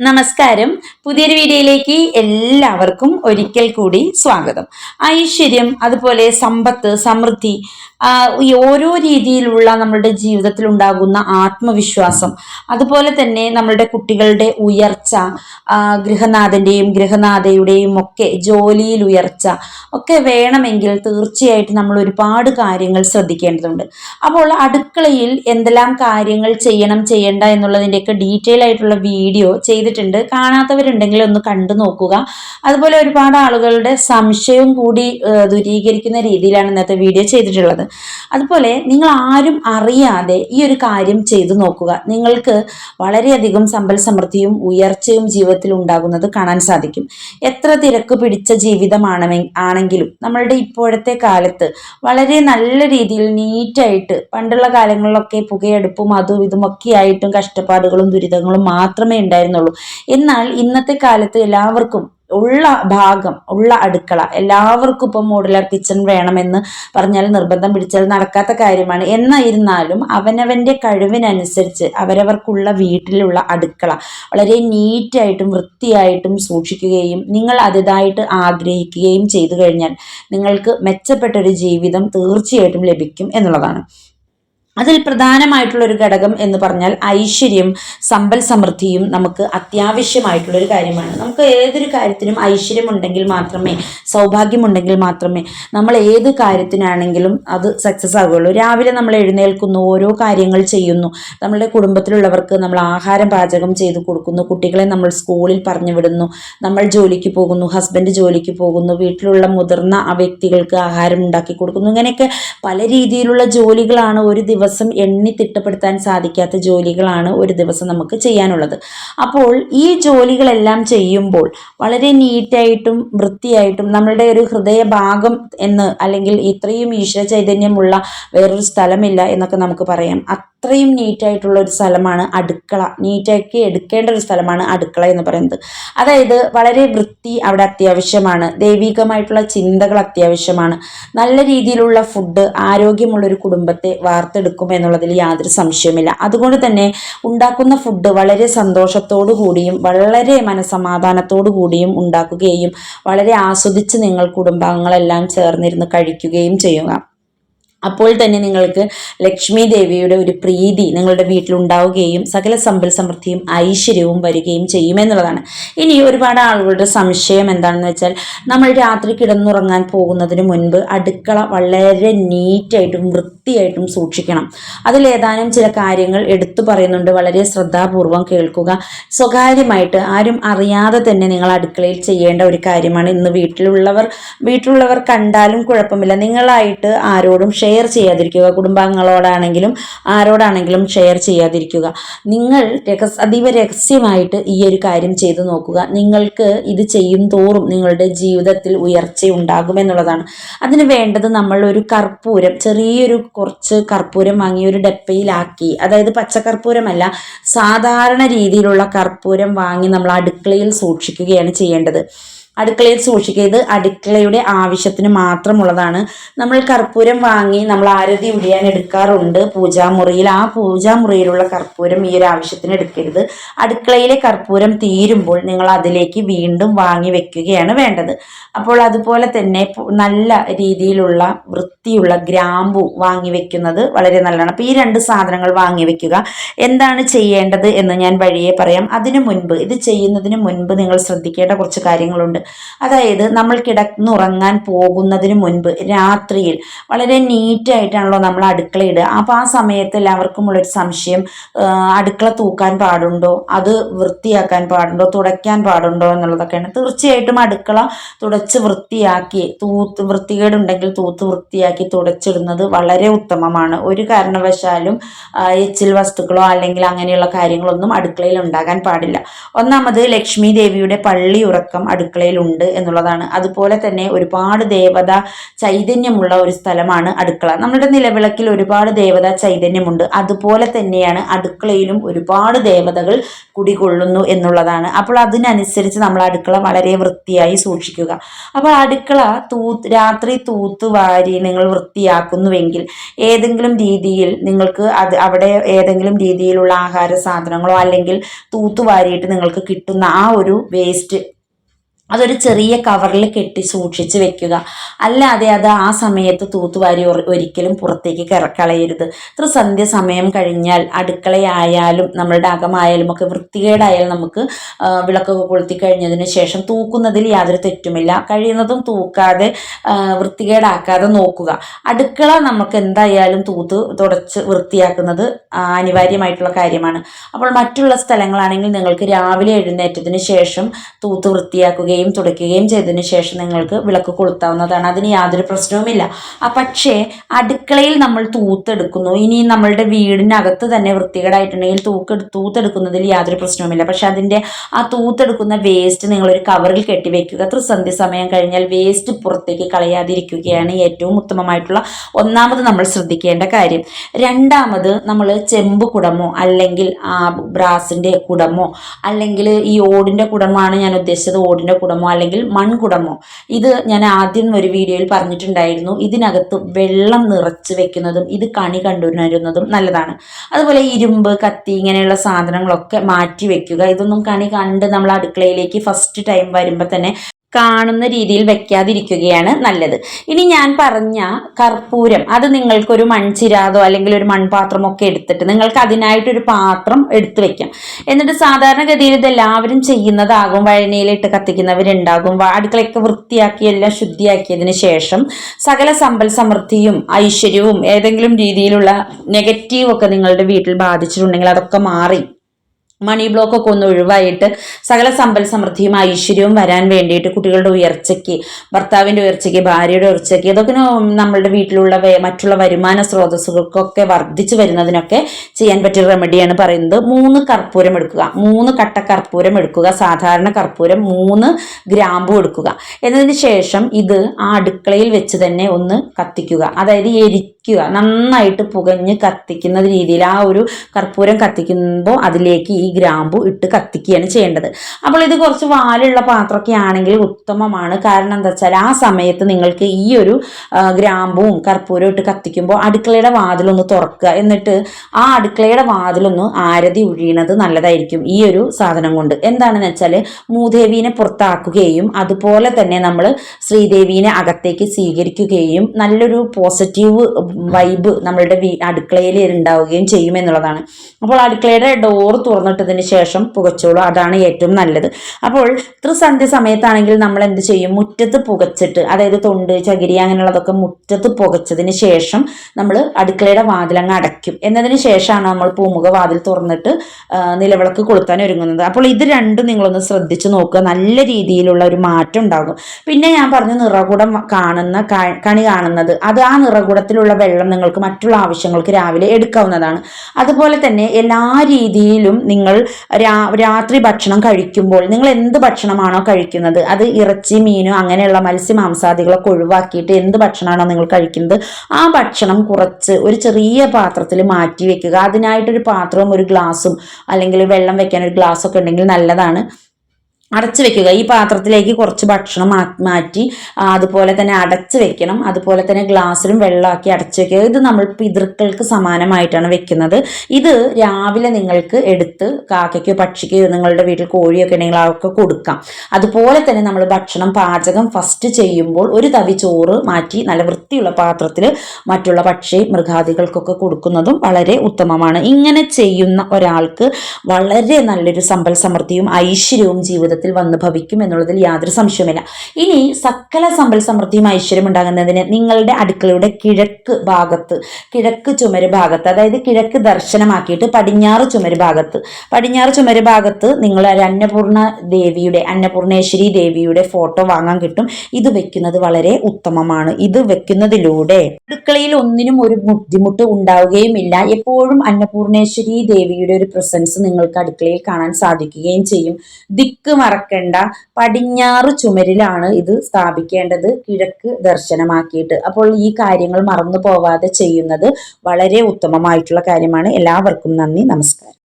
നമസ്കാരം. പുതിയൊരു വീഡിയോയിലേക്ക് എല്ലാവർക്കും ഒരിക്കൽ കൂടി സ്വാഗതം. ഐശ്വര്യം അതുപോലെ സമ്പത്ത് സമൃദ്ധി ഓരോ രീതിയിലുള്ള നമ്മളുടെ ജീവിതത്തിൽ ഉണ്ടാകുന്ന ആത്മവിശ്വാസം അതുപോലെ തന്നെ നമ്മളുടെ കുട്ടികളുടെ ഉയർച്ച ഗൃഹനാഥന്റെയും ഗൃഹനാഥയുടെയും ഒക്കെ ജോലിയിൽ ഉയർച്ച ഒക്കെ വേണമെങ്കിൽ തീർച്ചയായിട്ടും നമ്മൾ ഒരുപാട് കാര്യങ്ങൾ ശ്രദ്ധിക്കേണ്ടതുണ്ട്. അപ്പോൾ അടുക്കളയിൽ എന്തെല്ലാം കാര്യങ്ങൾ ചെയ്യണം ചെയ്യണ്ട എന്നുള്ളതിന്റെയൊക്കെ ഡീറ്റെയിൽ ആയിട്ടുള്ള വീഡിയോ ചെയ്തിട്ടുണ്ട്. കാണാത്തവരുണ്ടെങ്കിൽ ഒന്ന് കണ്ടു നോക്കുക. അതുപോലെ ഒരുപാട് ആളുകളുടെ സംശയവും കൂടി ദുരീകരിക്കുന്ന രീതിയിലാണ് ഇന്നത്തെ വീഡിയോ ചെയ്തിട്ടുള്ളത്. അതുപോലെ നിങ്ങൾ ആരും അറിയാതെ ഈ ഒരു കാര്യം ചെയ്തു നോക്കുക. നിങ്ങൾക്ക് വളരെയധികം സമ്പൽ സമൃദ്ധിയും ഉയർച്ചയും ജീവിതത്തിൽ ഉണ്ടാകുന്നത് കാണാൻ സാധിക്കും. എത്ര തിരക്ക് പിടിച്ച ജീവിതമാണ് ആണെങ്കിലും നമ്മളുടെ ഇപ്പോഴത്തെ കാലത്ത് വളരെ നല്ല രീതിയിൽ നീറ്റായിട്ട് പണ്ടുള്ള കാലങ്ങളിലൊക്കെ പുകയെടുപ്പും അതും ഇതും ഒക്കെ ആയിട്ടും കഷ്ടപ്പാടുകളും ദുരിതങ്ങളും മാത്രമേ ഉണ്ടായിരുന്നുള്ളൂ. എന്നാൽ ഇന്നത്തെ കാലത്ത് എല്ലാവർക്കും ഉള്ള ഭാഗം ഉള്ള അടുക്കള എല്ലാവർക്കും ഇപ്പം മോഡുലാർ കിച്ചൺ വേണമെന്ന് പറഞ്ഞാൽ നിർബന്ധം പിടിച്ചാൽ നടക്കാത്ത കാര്യമാണ്. എന്നായിരുന്നാലും അവനവന്റെ കഴിവിനനുസരിച്ച് അവരവർക്കുള്ള വീട്ടിലുള്ള അടുക്കള വളരെ നീറ്റായിട്ടും വൃത്തിയായിട്ടും സൂക്ഷിക്കുകയും നിങ്ങൾ അതിതായിട്ട് ആഗ്രഹിക്കുകയും ചെയ്തു കഴിഞ്ഞാൽ നിങ്ങൾക്ക് മെച്ചപ്പെട്ടൊരു ജീവിതം തീർച്ചയായിട്ടും ലഭിക്കും എന്നുള്ളതാണ്. അതിൽ പ്രധാനമായിട്ടുള്ള ഒരു ഘടകം എന്ന് പറഞ്ഞാൽ ഐശ്വര്യം സമ്പൽ സമൃദ്ധിയും നമുക്ക് അത്യാവശ്യമായിട്ടുള്ള ഒരു കാര്യമാണ്. നമുക്ക് ഏതൊരു കാര്യത്തിനും ഐശ്വര്യം ഉണ്ടെങ്കിൽ മാത്രമേ സൗഭാഗ്യമുണ്ടെങ്കിൽ മാത്രമേ നമ്മൾ ഏത് കാര്യത്തിനാണെങ്കിലും അത് സക്സസ് ആകുകയുള്ളൂ രാവിലെ നമ്മൾ എഴുന്നേൽക്കുന്നു ഓരോ കാര്യങ്ങൾ ചെയ്യുന്നു. നമ്മളുടെ കുടുംബത്തിലുള്ളവർക്ക് നമ്മൾ ആഹാരം പാചകം ചെയ്ത് കൊടുക്കുന്നു. കുട്ടികളെ നമ്മൾ സ്കൂളിൽ പറഞ്ഞു വിടുന്നു. നമ്മൾ ജോലിക്ക് പോകുന്നു ഹസ്ബൻഡ് ജോലിക്ക് പോകുന്നു. വീട്ടിലുള്ള മുതിർന്ന ആ വ്യക്തികൾക്ക് ആഹാരം ഉണ്ടാക്കി കൊടുക്കുന്നു. ഇങ്ങനെയൊക്കെ പല രീതിയിലുള്ള ജോലികളാണ് ഒരു ദിവസം എണ്ണി തിട്ടപ്പെടുത്താൻ സാധിക്കാത്ത ജോലികളാണ് ഒരു ദിവസം നമുക്ക് ചെയ്യാനുള്ളത്. അപ്പോൾ ഈ ജോലികളെല്ലാം ചെയ്യുമ്പോൾ വളരെ നീറ്റായിട്ടും വൃത്തിയായിട്ടും നമ്മളുടെ ഒരു ഹൃദയഭാഗം എന്ന് അല്ലെങ്കിൽ ഇത്രയും ഈശ്വര ചൈതന്യമുള്ള വേറൊരു സ്ഥലമില്ല എന്നൊക്കെ നമുക്ക് പറയാം. അത്രയും നീറ്റായിട്ടുള്ള ഒരു സ്ഥലമാണ് അടുക്കള. നീറ്റാക്കി എടുക്കേണ്ട ഒരു സ്ഥലമാണ് അടുക്കള എന്ന് പറയുന്നത്. അതായത് വളരെ വൃത്തി അവിടെ അത്യാവശ്യമാണ്. ദൈവികമായിട്ടുള്ള ചിന്തകൾ അത്യാവശ്യമാണ്. നല്ല രീതിയിലുള്ള ഫുഡ് ആരോഗ്യമുള്ള ഒരു കുടുംബത്തെ വാർത്തെടുക്കും എന്നുള്ളതിൽ യാതൊരു സംശയവുമില്ല. അതുകൊണ്ട് തന്നെ ഉണ്ടാക്കുന്ന ഫുഡ് വളരെ സന്തോഷത്തോടു കൂടിയും വളരെ മനസമാധാനത്തോടു കൂടിയും ഉണ്ടാക്കുകയും വളരെ ആസ്വദിച്ച് നിങ്ങൾ കുടുംബാംഗങ്ങളെല്ലാം ചേർന്നിരുന്ന് കഴിക്കുകയും ചെയ്യുക. അപ്പോൾ തന്നെ നിങ്ങൾക്ക് ലക്ഷ്മി ദേവിയുടെ ഒരു പ്രീതി നിങ്ങളുടെ വീട്ടിലുണ്ടാവുകയും സകല സമ്പൽ സമൃദ്ധിയും ഐശ്വര്യവും വരികയും ചെയ്യുമെന്നുള്ളതാണ് ഇനി ഒരുപാട് ആളുകളുടെ സംശയം എന്താണെന്ന് വെച്ചാൽ നമ്മൾ രാത്രി കിടന്നുറങ്ങാൻ പോകുന്നതിന് മുൻപ് അടുക്കള വളരെ നീറ്റായിട്ടും വൃത്തിയായിട്ടും സൂക്ഷിക്കണം. അതിലേതാനും ചില കാര്യങ്ങൾ എടുത്തു പറയുന്നുണ്ട്. വളരെ ശ്രദ്ധാപൂർവം കേൾക്കുക. സ്വകാര്യമായിട്ട് ആരും അറിയാതെ തന്നെ നിങ്ങൾ അടുക്കളയിൽ ചെയ്യേണ്ട ഒരു കാര്യമാണ്. ഇന്ന് വീട്ടിലുള്ളവർ വീട്ടിലുള്ളവർ കണ്ടാലും കുഴപ്പമില്ല. നിങ്ങളായിട്ട് ആരോടും ഷെയർ ചെയ്യാതിരിക്കുക. കുടുംബാംഗങ്ങളോടാണെങ്കിലും ആരോടാണെങ്കിലും ഷെയർ ചെയ്യാതിരിക്കുക. നിങ്ങൾ രഹസ് അതീവ രഹസ്യമായിട്ട് ഈ ഒരു കാര്യം ചെയ്തു നോക്കുക. നിങ്ങൾക്ക് ഇത് ചെയ്യും തോറും നിങ്ങളുടെ ജീവിതത്തിൽ ഉയർച്ച ഉണ്ടാകുമെന്നുള്ളതാണ് അതിന് വേണ്ടത് നമ്മൾ ഒരു കർപ്പൂരം ചെറിയൊരു കുറച്ച് കർപ്പൂരം വാങ്ങി ഒരു ഡപ്പയിലാക്കി. അതായത് പച്ചക്കർപ്പൂരമല്ല സാധാരണ രീതിയിലുള്ള കർപ്പൂരം വാങ്ങി നമ്മൾ അടുക്കളയിൽ സൂക്ഷിക്കുകയാണ് ചെയ്യേണ്ടത്. അടുക്കളയിൽ സൂക്ഷിക്കുക. ഇത് അടുക്കളയുടെ ആവശ്യത്തിന് മാത്രമുള്ളതാണ്. നമ്മൾ കർപ്പൂരം വാങ്ങി നമ്മൾ ആരതി ഉടിയാൻ എടുക്കാറുണ്ട്. പൂജാമുറിയിൽ ആ പൂജാമുറിയിലുള്ള കർപ്പൂരം ഈ ഒരു ആവശ്യത്തിന് എടുക്കരുത്. അടുക്കളയിലെ കർപ്പൂരം തീരുമ്പോൾ നിങ്ങൾ അതിലേക്ക് വീണ്ടും വാങ്ങി വെക്കുകയാണ് വേണ്ടത്. അപ്പോൾ അതുപോലെ തന്നെ നല്ല രീതിയിലുള്ള വൃത്തിയുള്ള ഗ്രാമ്പു വാങ്ങി വെക്കുന്നത് വളരെ നല്ലതാണ്. അപ്പോൾ ഈ രണ്ട് സാധനങ്ങൾ വാങ്ങി വെക്കുക. എന്താണ് ചെയ്യേണ്ടത് എന്ന് ഞാൻ വഴിയെ പറയാം. അതിനു മുൻപ് ഇത് ചെയ്യുന്നതിന് മുൻപ് നിങ്ങൾ ശ്രദ്ധിക്കേണ്ട കുറച്ച് കാര്യങ്ങളുണ്ട്. അതായത് നമ്മൾ കിടന്നുറങ്ങാൻ പോകുന്നതിന് മുൻപ് രാത്രിയിൽ വളരെ നീറ്റായിട്ടാണല്ലോ നമ്മൾ അടുക്കള ഇടുക. അപ്പോൾ ആ സമയത്ത് എല്ലാവർക്കുമുള്ളൊരു സംശയം അടുക്കള തൂക്കാൻ പാടുണ്ടോ? അത് വൃത്തിയാക്കാൻ പാടുണ്ടോ? തുടയ്ക്കാൻ പാടുണ്ടോ എന്നുള്ളതൊക്കെയാണ്. തീർച്ചയായിട്ടും അടുക്കള തുടച്ച് വൃത്തിയാക്കി തൂത്ത് വൃത്തികേടുണ്ടെങ്കിൽ തൂത്ത് വൃത്തിയാക്കി തുടച്ചിടുന്നത് വളരെ ഉത്തമമാണ്. ഒരു കാരണവശാലും എച്ചിൽ വസ്തുക്കളോ അല്ലെങ്കിൽ അങ്ങനെയുള്ള കാര്യങ്ങളൊന്നും അടുക്കളയിൽ ഉണ്ടാകാൻ പാടില്ല. ഒന്നാമത് ലക്ഷ്മി ദേവിയുടെ പള്ളി ഉറക്കം അടുക്കളയിൽ അടുക്കളയിലുണ്ട് എന്നുള്ളതാണ്. അതുപോലെ തന്നെ ഒരുപാട് ദേവത ചൈതന്യമുള്ള ഒരു സ്ഥലമാണ് അടുക്കള. നമ്മുടെ നിലവിളക്കിൽ ഒരുപാട് ദേവത ചൈതന്യമുണ്ട്. അതുപോലെ തന്നെയാണ് അടുക്കളയിലും ഒരുപാട് ദേവതകൾ കുടികൊള്ളുന്നു എന്നുള്ളതാണ്. അപ്പോൾ അതിനനുസരിച്ച് നമ്മൾ അടുക്കള വളരെ വൃത്തിയായി സൂക്ഷിക്കുക. അപ്പോൾ അടുക്കള തൂത്ത് രാത്രി തൂത്ത് വാരി നിങ്ങൾ വൃത്തിയാക്കുന്നുവെങ്കിൽ ഏതെങ്കിലും രീതിയിൽ നിങ്ങൾക്ക് അത് അവിടെ ഏതെങ്കിലും രീതിയിലുള്ള ആഹാര സാധനങ്ങളോ അല്ലെങ്കിൽ തൂത്തുവാരിയിട്ട് നിങ്ങൾക്ക് കിട്ടുന്ന ആ ഒരു വേസ്റ്റ് അതൊരു ചെറിയ കവറിൽ കെട്ടി സൂക്ഷിച്ച് വെക്കുക. അല്ലാതെ അത് ആ സമയത്ത് തൂത്തുവാരി ഒരിക്കലും പുറത്തേക്ക് കളയരുത് ത്രിസന്ധ്യ സമയം കഴിഞ്ഞാൽ അടുക്കളയായാലും നമ്മളുടെ അകമായാലും ഒക്കെ വൃത്തികേടായാലും നമുക്ക് വിളക്കൊക്കെ കൊളുത്തി കഴിഞ്ഞതിന് ശേഷം തൂക്കുന്നതിൽ യാതൊരു തെറ്റുമില്ല. കഴിയുന്നതും തൂക്കാതെ വൃത്തികേടാക്കാതെ നോക്കുക. അടുക്കള നമുക്ക് എന്തായാലും തൂത്ത് തുടച്ച് വൃത്തിയാക്കുന്നത് അനിവാര്യമായിട്ടുള്ള കാര്യമാണ്. അപ്പോൾ മറ്റുള്ള സ്ഥലങ്ങളാണെങ്കിൽ നിങ്ങൾക്ക് രാവിലെ എഴുന്നേറ്റതിന് ശേഷം തൂത്ത് വൃത്തിയാക്കുകയും തുടയ്ക്കുകയും ചെയ്തതിന് ശേഷം നിങ്ങൾക്ക് വിളക്ക് കൊളുത്താവുന്നതാണ്. അതിന് യാതൊരു പ്രശ്നവുമില്ല. പക്ഷേ അടുക്കളയിൽ നമ്മൾ തൂത്തെടുക്കുന്നു. ഇനി നമ്മളുടെ വീടിനകത്ത് തന്നെ വൃത്തികേടായിട്ടുണ്ടെങ്കിൽ തൂക്ക് തൂത്തെടുക്കുന്നതിൽ യാതൊരു പ്രശ്നവുമില്ല. പക്ഷെ അതിന്റെ ആ തൂത്തെടുക്കുന്ന വേസ്റ്റ് നിങ്ങളൊരു കവറിൽ കെട്ടിവെക്കുക. ത്രിസന്ധി സമയം കഴിഞ്ഞാൽ വേസ്റ്റ് പുറത്തേക്ക് കളയാതിരിക്കുകയാണ് ഏറ്റവും ഉത്തമമായിട്ടുള്ള ഒന്നാമത് നമ്മൾ ശ്രദ്ധിക്കേണ്ട കാര്യം. രണ്ടാമത് നമ്മൾ ചെമ്പ് കുടമോ അല്ലെങ്കിൽ ആ ബ്രാസിന്റെ കുടമോ അല്ലെങ്കിൽ ഈ ഓടിന്റെ കുടമാണ് ഞാൻ ഉദ്ദേശിച്ചത്. ഓടിന്റെ കുടമോ അല്ലെങ്കിൽ മൺകുടമോ? ഇത് ഞാൻ ആദ്യം ഒരു വീഡിയോയിൽ പറഞ്ഞിട്ടുണ്ടായിരുന്നു. ഇതിനകത്ത് വെള്ളം നിറച്ച് വെക്കുന്നതും ഇത് കണി കണ്ടുവരുന്നതും നല്ലതാണ്. അതുപോലെ ഇരുമ്പ് കത്തി ഇങ്ങനെയുള്ള സാധനങ്ങളൊക്കെ മാറ്റി വെക്കുക. ഇതൊന്നും കണി കണ്ട് നമ്മൾ അടുക്കളയിലേക്ക് ഫസ്റ്റ് ടൈം വരുമ്പോൾ തന്നെ കാണുന്ന രീതിയിൽ വെക്കാതിരിക്കുകയാണ് നല്ലത്. ഇനി ഞാൻ പറഞ്ഞ കർപ്പൂരം അത് നിങ്ങൾക്കൊരു മൺചിരാതോ അല്ലെങ്കിൽ ഒരു മൺപാത്രമോ ഒക്കെ എടുത്തിട്ട് നിങ്ങൾക്ക് അതിനായിട്ടൊരു പാത്രം എടുത്തു വെക്കാം. എന്നിട്ട് സാധാരണഗതിയിൽ ഇത് എല്ലാവരും ചെയ്യുന്നതാകും വഴനയിലിട്ട് കത്തിക്കുന്നവരുണ്ടാകും അടുക്കളയൊക്കെ വൃത്തിയാക്കി എല്ലാം ശുദ്ധിയാക്കിയതിന് ശേഷം സകല സമ്പൽ സമൃദ്ധിയും ഐശ്വര്യവും ഏതെങ്കിലും രീതിയിലുള്ള നെഗറ്റീവ് ഒക്കെ നിങ്ങളുടെ വീട്ടിൽ ബാധിച്ചിട്ടുണ്ടെങ്കിൽ അതൊക്കെ മാറി. മണി ബ്ലോക്ക് ഒക്കെ ഒന്ന് ഒഴിവായിട്ട് സകല സമ്പൽ സമൃദ്ധിയും ഐശ്വര്യവും വരാൻ വേണ്ടിയിട്ട് കുട്ടികളുടെ ഉയർച്ചയ്ക്ക് ഭർത്താവിന്റെ ഉയർച്ചയ്ക്ക് ഭാര്യയുടെ ഉയർച്ചയ്ക്ക് ഇതൊക്കെ നമ്മളുടെ വീട്ടിലുള്ള മറ്റുള്ള വരുമാന സ്രോതസ്സുകൾക്കൊക്കെ വർദ്ധിച്ചു വരുന്നതിനൊക്കെ ചെയ്യാൻ പറ്റിയ റെമഡിയാണ് പറയുന്നത്. മൂന്ന് കർപ്പൂരം എടുക്കുക. മൂന്ന് കട്ട കർപ്പൂരം എടുക്കുക. സാധാരണ കർപ്പൂരം മൂന്ന് ഗ്രാമ്പു എടുക്കുക. എന്നതിന് ശേഷം ഇത് ആ അടുക്കളയിൽ വെച്ച് തന്നെ ഒന്ന് കത്തിക്കുക. അതായത് എരിക്കുക. നന്നായിട്ട് പുകഞ്ഞ് കത്തിക്കുന്ന രീതിയിൽ ആ ഒരു കർപ്പൂരം കത്തിക്കുമ്പോൾ അതിലേക്ക് ഈ ഗ്രാമ്പു ഇട്ട് കത്തിക്കുകയാണ് ചെയ്യേണ്ടത്. അപ്പോൾ ഇത് കുറച്ച് വാലുള്ള പാത്രമൊക്കെ ആണെങ്കിൽ ഉത്തമമാണ്. കാരണം എന്താ വെച്ചാൽ ആ സമയത്ത് നിങ്ങൾക്ക് ഈ ഒരു ഗ്രാമ്പും കർപ്പൂരവും ഇട്ട് കത്തിക്കുമ്പോൾ അടുക്കളയുടെ വാതിലൊന്ന് തുറക്കുക. എന്നിട്ട് ആ അടുക്കളയുടെ വാതിലൊന്ന് ആരതി ഒഴിയണത് നല്ലതായിരിക്കും ഈ ഒരു സാധനം കൊണ്ട്. എന്താണെന്ന് വെച്ചാൽ മൂദേവീനെ പുറത്താക്കുകയും അതുപോലെ തന്നെ നമ്മൾ ശ്രീദേവീനെ അകത്തേക്ക് സ്വീകരിക്കുകയും നല്ലൊരു പോസിറ്റീവ് വൈബ് നമ്മളുടെ അടുക്കളയിൽ ഉണ്ടാവുകയും ചെയ്യും എന്നുള്ളതാണ് അപ്പോൾ അടുക്കളയുടെ ഡോർ തുറന്നിട്ടതിന് ശേഷം പുകച്ചോളൂ. അതാണ് ഏറ്റവും നല്ലത്. അപ്പോൾ ത്രിസന്ധ്യ സമയത്താണെങ്കിൽ നമ്മൾ എന്ത് ചെയ്യും? മുറ്റത്ത് പുകച്ചിട്ട് അതായത് തൊണ്ട് ചകിരി അങ്ങനെയുള്ളതൊക്കെ മുറ്റത്ത് പുകച്ചതിന് ശേഷം നമ്മൾ അടുക്കളയുടെ വാതിലങ്ങ് അടയ്ക്കും. എന്നതിന് ശേഷമാണ് നമ്മൾ പൂമുഖ വാതിൽ തുറന്നിട്ട് നിലവിളക്ക് കൊളുത്താൻ ഒരുങ്ങുന്നത്. അപ്പോൾ ഇത് രണ്ടും നിങ്ങളൊന്ന് ശ്രദ്ധിച്ചു നോക്കുക. നല്ല രീതിയിലുള്ള ഒരു മാറ്റം ഉണ്ടാകും. പിന്നെ ഞാൻ പറഞ്ഞു നിറകുടം കാണുന്ന കണി കാണുന്നത്. അത് ആ നിറകുടത്തിലുള്ള വെള്ളം നിങ്ങൾക്ക് മറ്റുള്ള ആവശ്യങ്ങൾക്ക് രാവിലെ എടുക്കാവുന്നതാണ്. അതുപോലെ തന്നെ എല്ലാ രീതിയിലും നിങ്ങൾ രാത്രി ഭക്ഷണം കഴിക്കുമ്പോൾ നിങ്ങൾ എന്ത് ഭക്ഷണമാണോ കഴിക്കുന്നത്? അത് ഇറച്ചി മീനോ അങ്ങനെയുള്ള മത്സ്യ മാംസാദികളൊക്കെ ഒഴിവാക്കിയിട്ട് എന്ത് ഭക്ഷണമാണോ നിങ്ങൾ കഴിക്കുന്നത്? ആ ഭക്ഷണം കുറച്ച് ഒരു ചെറിയ പാത്രത്തിൽ മാറ്റി വെക്കുക. അതിനായിട്ടൊരു പാത്രവും ഒരു ഗ്ലാസും അല്ലെങ്കിൽ വെള്ളം വെക്കാൻ ഒരു ഗ്ലാസ് ഒക്കെ ഉണ്ടെങ്കിൽ നല്ലതാണ്. അടച്ചു വെക്കുക. ഈ പാത്രത്തിലേക്ക് കുറച്ച് ഭക്ഷണം മാറ്റി അതുപോലെ തന്നെ അടച്ചു വെക്കണം. അതുപോലെ തന്നെ ഗ്ലാസ്സിലും വെള്ളമാക്കി അടച്ചു വെക്കുക. ഇത് നമ്മൾ പിതൃക്കൾക്ക് സമാനമായിട്ടാണ് വെക്കുന്നത്. ഇത് രാവിലെ നിങ്ങൾക്ക് എടുത്ത് കാക്കയ്ക്കോ പക്ഷിക്കോ നിങ്ങളുടെ വീട്ടിൽ കോഴിയൊക്കെ ഉണ്ടെങ്കിൽ അവർക്ക് കൊടുക്കാം. അതുപോലെ തന്നെ നമ്മൾ ഭക്ഷണം പാചകം ഫസ്റ്റ് ചെയ്യുമ്പോൾ ഒരു തവി ചോറ് മാറ്റി നല്ല വൃത്തിയുള്ള പാത്രത്തിൽ മറ്റുള്ള പക്ഷി മൃഗാദികൾക്കൊക്കെ കൊടുക്കുന്നതും വളരെ ഉത്തമമാണ്. ഇങ്ങനെ ചെയ്യുന്ന ഒരാൾക്ക് വളരെ നല്ലൊരു സമ്പൽ സമൃദ്ധിയും ഐശ്വര്യവും ജീവിതത്തിൽ വന്നു ഭവിക്കും എന്നുള്ളതിൽ യാതൊരു സംശയമില്ല ഇനി സകല സമ്പൽ സമൃദ്ധിയും ഐശ്വര്യം ഉണ്ടാകുന്നതിന് നിങ്ങളുടെ അടുക്കളയുടെ കിഴക്ക് ഭാഗത്ത് കിഴക്ക് ചുമര് ഭാഗത്ത് അതായത് കിഴക്ക് ദർശനമാക്കിയിട്ട് പടിഞ്ഞാറ് ചുമര് ഭാഗത്ത് പടിഞ്ഞാറ് ചുമര് ഭാഗത്ത് നിങ്ങൾ ഒരു അന്നപൂർണ ദേവിയുടെ അന്നപൂർണേശ്വരി ദേവിയുടെ ഫോട്ടോ വാങ്ങാൻ കിട്ടും. ഇത് വെക്കുന്നത് വളരെ ഉത്തമമാണ്. ഇത് വെക്കുന്നതിലൂടെ അടുക്കളയിൽ ഒന്നിനും ഒരു ബുദ്ധിമുട്ട് ഉണ്ടാവുകയുമില്ല എപ്പോഴും അന്നപൂർണേശ്വരി ദേവിയുടെ ഒരു പ്രസൻസ് നിങ്ങൾക്ക് അടുക്കളയിൽ കാണാൻ സാധിക്കുകയും ചെയ്യും. ദിക്ക് മറക്കണ്ട. പടിഞ്ഞാറ് ചുമരിലാണ് ഇത് സ്ഥാപിക്കേണ്ടത്. കിഴക്ക് ദർശനമാക്കിയിട്ട്. അപ്പോൾ ഈ കാര്യങ്ങൾ മറന്നു പോവാതെ ചെയ്യുന്നത് വളരെ ഉത്തമമായിട്ടുള്ള കാര്യമാണ്. എല്ലാവർക്കും നന്ദി. നമസ്കാരം.